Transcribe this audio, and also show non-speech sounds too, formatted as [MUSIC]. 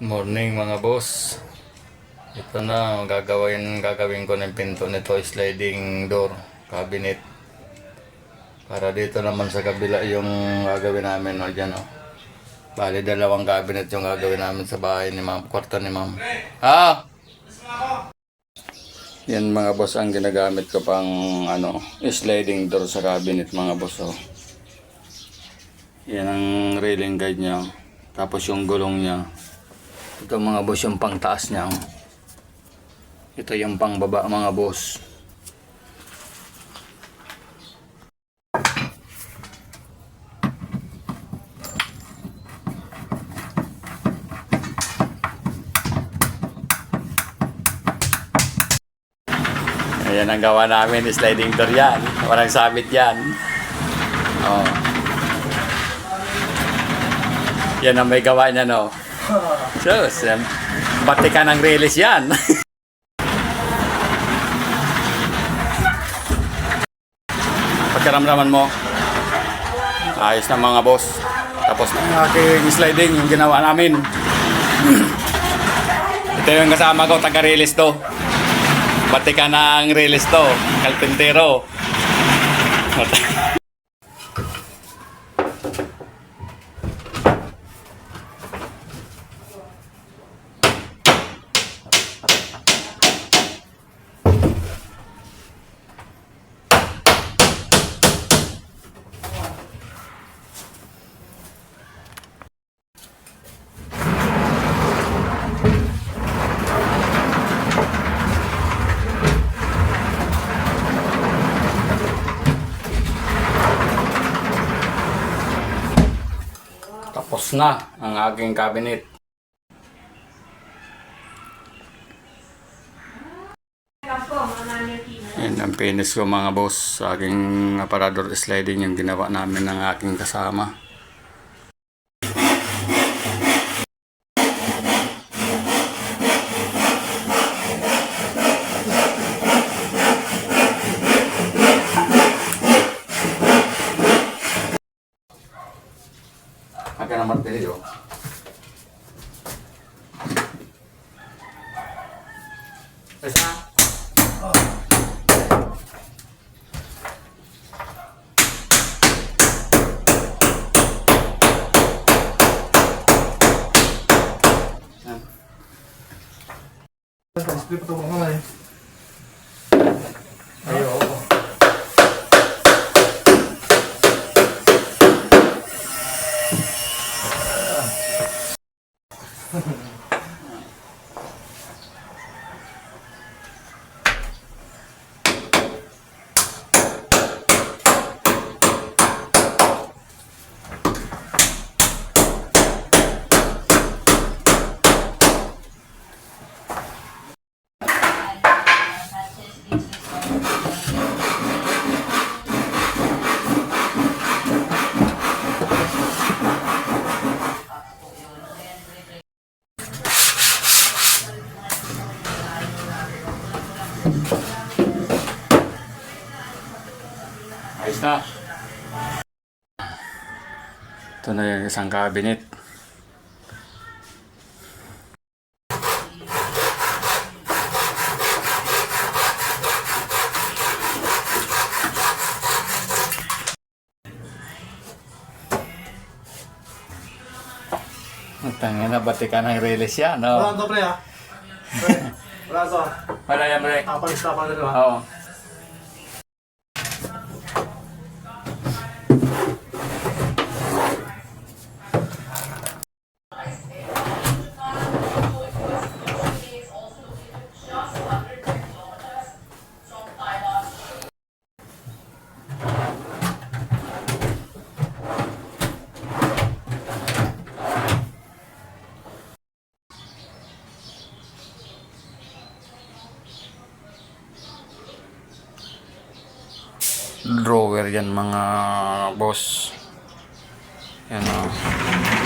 Morning mga boss. Ito na, gagawin, gagawin ko ng pinto nito, sliding door, cabinet. Para dito naman sa kabila yung gagawin namin, o dyan o. Bali, dalawang cabinet yung gagawin namin sa bahay ni ma'am, kwarto ni ma'am. Ha? Yan mga boss ang ginagamit ko pang ano, sliding door sa cabinet mga boss oh. Yan ang railing guide niya. Tapos yung gulong niya. Ito mga boss yung pang taas niya. Ito yung pang baba mga boss. Ayan ang gawa namin, sliding door yan. Walang sabit yan. Oh. Yan ang may gawa niya, no? Sus, um, bati ka ng release yan. [LAUGHS] Pagkaramdaman mo, ayos na mga boss. Tapos na aking sliding, yung ginawa namin. [CLEARS THROAT] Ito yung kasama ko, taga-release to. Bati ka ng release to, kalpintero. [LAUGHS] Na ang aking cabinet. Yan ang finish ko mga boss sa aking aparador sliding yung ginawa namin ng aking kasama. Ang martilyo. Isa. Split ito mga eh. Ayos na. Ito na yung isang cabinet. Tangin na, bati ka ng release yan, Wala no? to pre ah. [LAUGHS] Pre, Wala yan, bre. Ah, palista pa ah. Oo. Drawer yan mga boss. Yan o